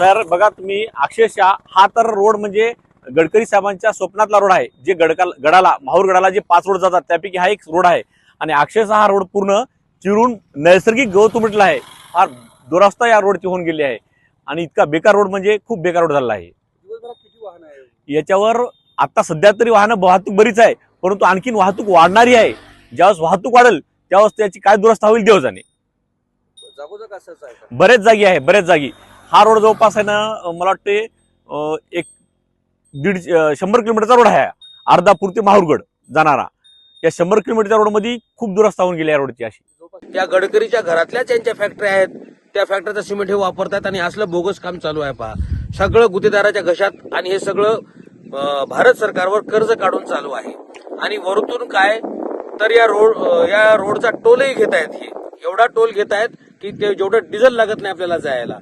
तर बघा तुम्ही अक्षरशः हा तर रोड म्हणजे गडकरी साहेबांच्या स्वप्नातला रोड आहे जे गडका गडाला माहूर गडाला जे पाच रोड जातात त्यापैकी हा एक रोड आहे. आणि अक्षरशः हा रोड पूर्ण चिरून नैसर्गिक गवत उमटला आहे. फार दुरावस्था या रोडची होऊन गेली आहे. आणि इतका बेकार रोड म्हणजे खूप बेकार रोड झालेला आहे. याच्यावर आता सध्या तरी वाहनं वाहतूक बरीच आहे परंतु आणखीन वाहतूक वाढणारी आहे. ज्यावेळेस वाहतूक वाढेल त्यावेळेस त्याची काय दुरवस्था होईल देव जाणे जागोजाग असंच आहे का? बरेच जागी आहे बरेच जागी. हा रोड जवळपास आहे ना मला वाटते एक दीड शंभर किलोमीटरचा रोड आहे. अर्धापूर ते माहूरगड जाणारा. या शंभर किलोमीटरच्या रोडमध्ये खूप दुरवस्था होऊन गेली या रोडची अशी. त्या गडकरीच्या घरातल्या त्यांच्या फॅक्टरी आहेत. त्या फॅक्टरीचा सिमेंट हे वापरतात आणि असलं बोगस काम चालू आहे पहा. सगळं गुतेदाराच्या घशात आणि हे सगळं भारत सरकारवर कर्ज काढून चालू आहे. आणि वरतून काय? तर या रोड या रोडचा टोलही घेत आहेत हे. एवढा टोल घेत आहेत की ते जेवढं डिझेल लागत नाही आपल्याला जायला.